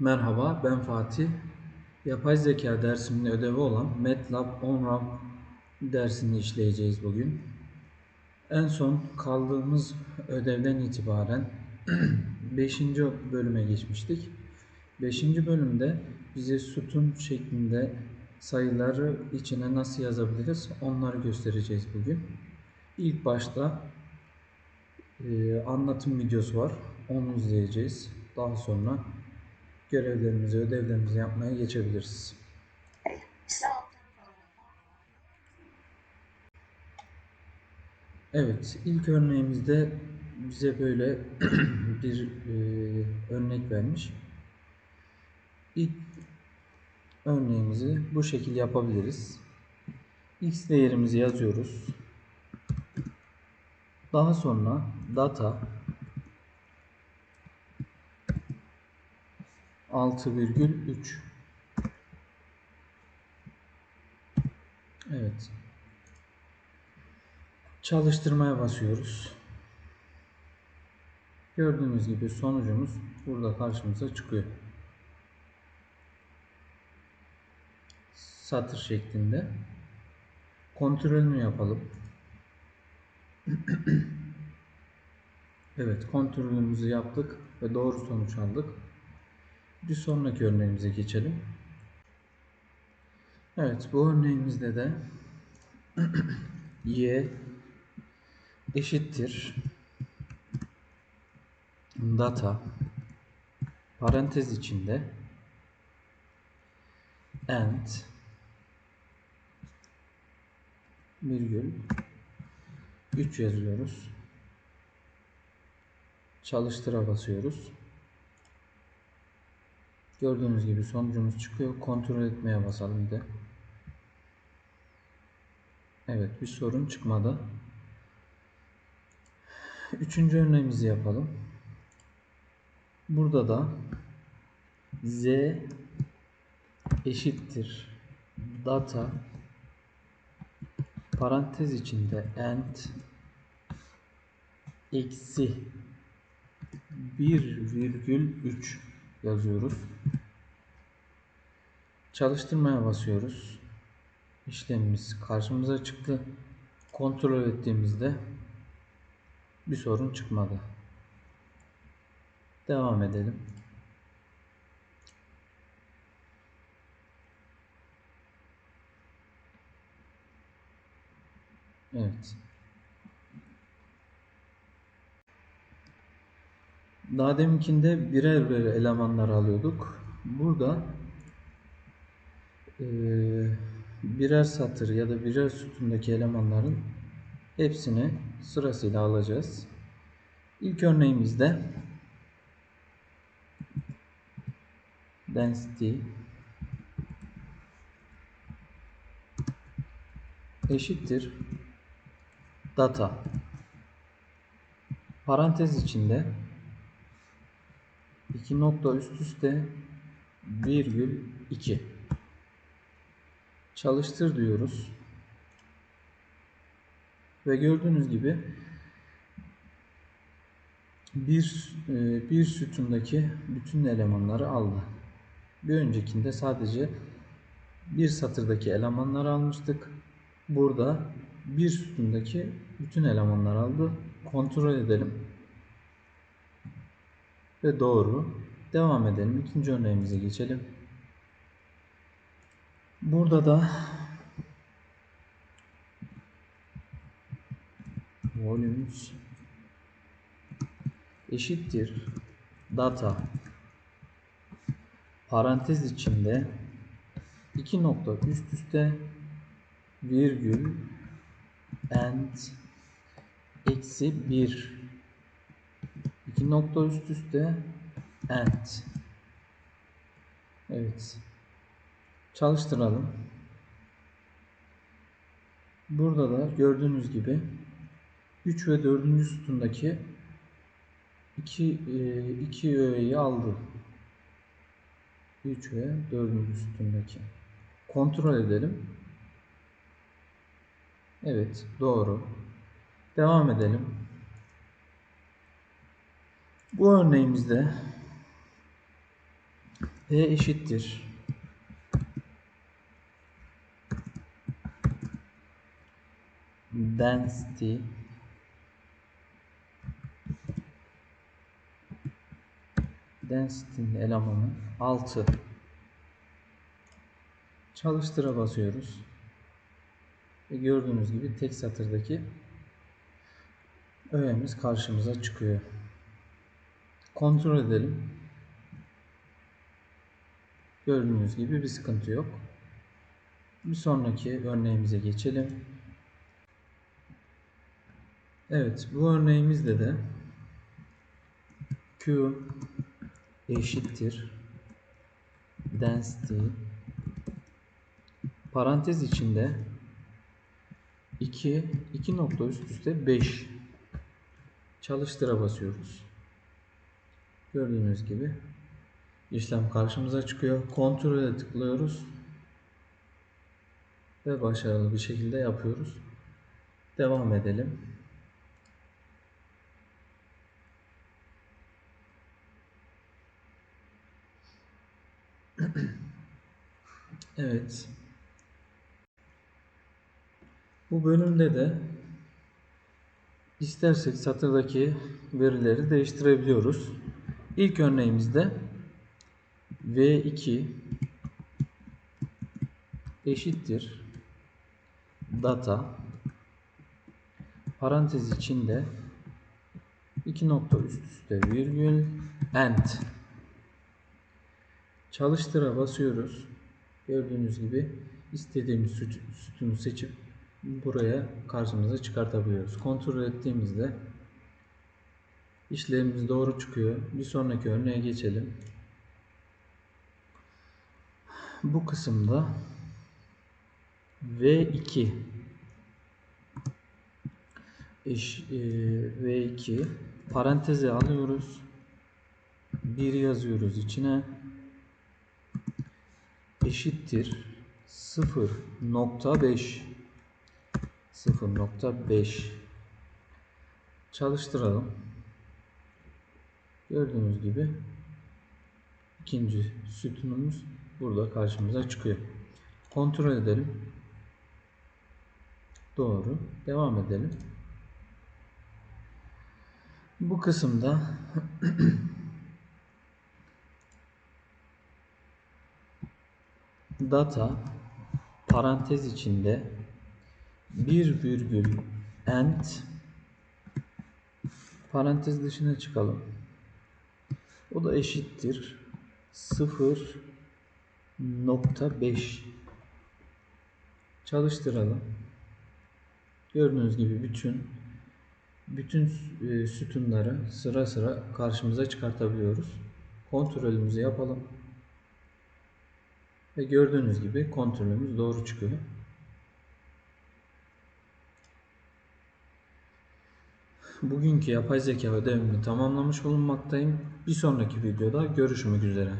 Merhaba, ben Fatih. Yapay zeka dersinin ödevi olan MATLAB OnRamp dersini işleyeceğiz bugün. En son kaldığımız ödevden itibaren 5. bölüme geçmiştik. 5. bölümde bize sütun şeklinde sayıları içine nasıl yazabiliriz onları göstereceğiz bugün. İlk başta e, anlatım videosu var. Onu izleyeceğiz. Daha sonra görevlerimizi, ödevlerimizi yapmaya geçebiliriz. Evet, ilk örneğimizde bize böyle bir e, örnek vermiş. İlk örneğimizi bu şekilde yapabiliriz. X değerimizi yazıyoruz. Daha sonra data 6,3 Evet. Çalıştırmaya basıyoruz. Gördüğünüz gibi sonucumuz burada karşımıza çıkıyor. Satır şeklinde. Kontrolünü yapalım. evet, kontrolümüzü yaptık ve doğru sonuç aldık. Bir sonraki örneğimize geçelim. Evet, bu örneğimizde de y eşittir data parantez içinde and virgül 3 yazıyoruz. Çalıştıra basıyoruz. Gördüğünüz gibi sonucumuz çıkıyor. Kontrol etmeye basalım bir de. Evet bir sorun çıkmadı. Üçüncü örneğimizi yapalım. Burada da z eşittir data parantez içinde and eksi 1,3 yazıyoruz. Çalıştırmaya basıyoruz. İşlemimiz karşımıza çıktı. Kontrol ettiğimizde bir sorun çıkmadı. Devam edelim. Evet. Daha deminkinde birer birer elemanlar alıyorduk. Burada e, birer satır ya da birer sütundaki elemanların hepsini sırasıyla alacağız. İlk örneğimizde density eşittir data parantez içinde iki nokta üst üste virgül 2 çalıştır diyoruz ve gördüğünüz gibi bir e, bir sütundaki bütün elemanları aldı. Bir öncekinde sadece bir satırdaki elemanları almıştık. Burada bir sütundaki bütün elemanlar aldı. Kontrol edelim. Ve doğru. Devam edelim. İkinci örneğimize geçelim. Burada da volumes eşittir data parantez içinde iki nokta üst üste virgül and eksi bir iki nokta üst üste. And evet. Çalıştıralım. Burada da gördüğünüz gibi 3 ve 4. sütundaki 2 2 öğeyi aldı. 3 ve 4. sütundaki. Kontrol edelim. Evet doğru. Devam edelim bu örneğimizde P eşittir. Density Density'nin elemanı 6 Çalıştıra basıyoruz. Ve gördüğünüz gibi tek satırdaki öğemiz karşımıza çıkıyor. Kontrol edelim. Gördüğünüz gibi bir sıkıntı yok. Bir sonraki örneğimize geçelim. Evet, bu örneğimizde de Q eşittir density parantez içinde 2 2 nokta üst üste 5 çalıştıra basıyoruz. Gördüğünüz gibi işlem karşımıza çıkıyor. Kontrole tıklıyoruz. Ve başarılı bir şekilde yapıyoruz. Devam edelim. Evet. Bu bölümde de istersek satırdaki verileri değiştirebiliyoruz. İlk örneğimizde V2 eşittir data parantez içinde iki nokta üst üste virgül and çalıştıra basıyoruz. Gördüğünüz gibi istediğimiz süt, sütunu seçip buraya karşımıza çıkartabiliyoruz. Kontrol ettiğimizde işlemimiz doğru çıkıyor. Bir sonraki örneğe geçelim. Bu kısımda V2 eş, e, V2 paranteze alıyoruz. 1 yazıyoruz içine eşittir 0.5 0.5 çalıştıralım. Gördüğünüz gibi ikinci sütunumuz burada karşımıza çıkıyor. Kontrol edelim. Doğru. Devam edelim. Bu kısımda data parantez içinde bir virgül and parantez dışına çıkalım. O da eşittir 0.5 çalıştıralım. Gördüğünüz gibi bütün bütün e, sütunları sıra sıra karşımıza çıkartabiliyoruz. Kontrolümüzü yapalım. Ve gördüğünüz gibi kontrolümüz doğru çıkıyor. Bugünkü yapay zeka ödevimi tamamlamış bulunmaktayım. Bir sonraki videoda görüşmek üzere.